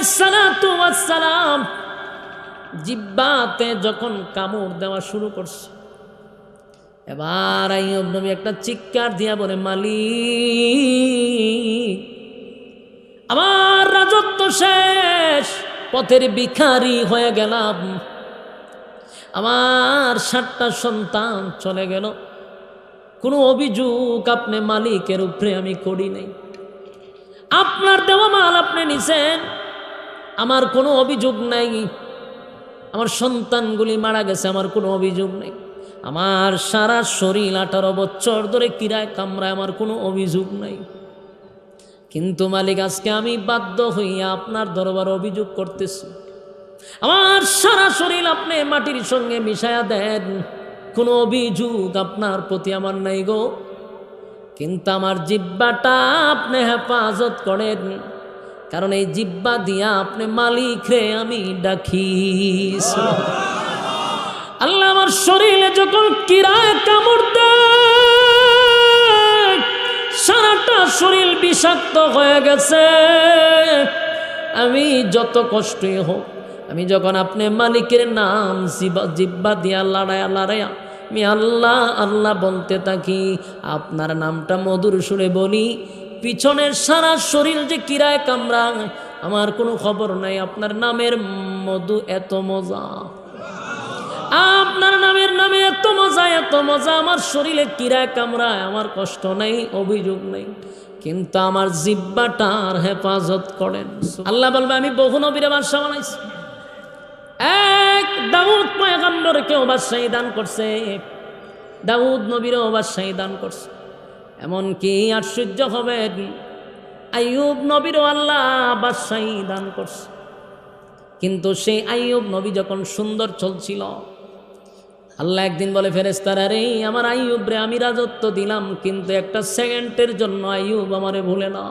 আলাইসালাম জিব্বাতে যখন কামড় দেওয়া শুরু করছে, এবার আইয়ুব নবী একটা চিৎকার দিয়া বলে, মালিক, আমার রাজত্ব শেষ, পথের ভিখারি হয়ে গেলাম। আমার সাতটা সন্তান চলে গেল। কোনো অভিযোগ আপনি মালিকের উপরে আমি করি নাই। আপনার দেওয়া মাল আপনি নিছেন আমার কোনো অভিযোগ নাই। আমার সন্তানগুলি মারা গেছে, আমার কোনো অভিযোগ নেই। আমার সারা শরীর আঠারো বছর ধরে কিরায় কামড়ায়, আমার কোনো অভিযোগ নাই। কিন্তু মালিক, আজকে আমি বাধ্য হইয়া আপনার দরবার অভিযোগ করতেছি। আমার সারা শরীর আপনি মাটির সঙ্গে মিশায়া দেন। কোনো অভিযোগ আপনার প্রতি আমার নাই গো। কিন্তু আমার জিব্বাটা আপনি হেফাজত করেন। কারণ এই জিব্বা দিয়া আপনি মালিক রে, আমি ডাকি। আল্লাহ আমার শরীরে যখন কিরায় কামড় সারাটা শরীর বিষাক্ত হয়ে গেছে। আমি যত কষ্টই হোক, আমি যখন আপনি মালিকের নাম জিব্বা দিয়া লড়াইয়া লড়াইয়া, আমি আল্লাহ আল্লাহ বলতে থাকি, আপনার নামটা মধুর সুরে বলি পিছনের সারা শরীর যে কিরায় কামড়ায় আমার কোনো খবর নাই। আপনার নামের মধু এত মজা। আপনার নামের নামে এত মজা এত মজা। আমার শরীরে কিরায় কামড়ায় আমার কষ্ট নেই, অভিযোগ নেই। কিন্তু আমার জিব্বাটার হেফাজত করেন। আল্লাহ বলবে, আমি বহু নবীরে বাদশা বানাইছি। এক দাউদ পয়গম্বরকেও বাদশাহী দান করছে। দাউদ নবীরও বাদশাহী দান করছে। এমনকি আশ্চর্য হবেন আইয়ুব নবীরও আল্লাহ বাদশাহী দান করছে। কিন্তু সেই আইয়ুব নবী যখন সুন্দর চলছিল, আল্লাহ একদিন বলে ফেরেস্তারা রে, আমার আইয়ুব রে আমি রাজত্ব দিলাম, কিন্তু একটা সেকেন্ডের জন্য আইয়ুব আমারে ভুলে না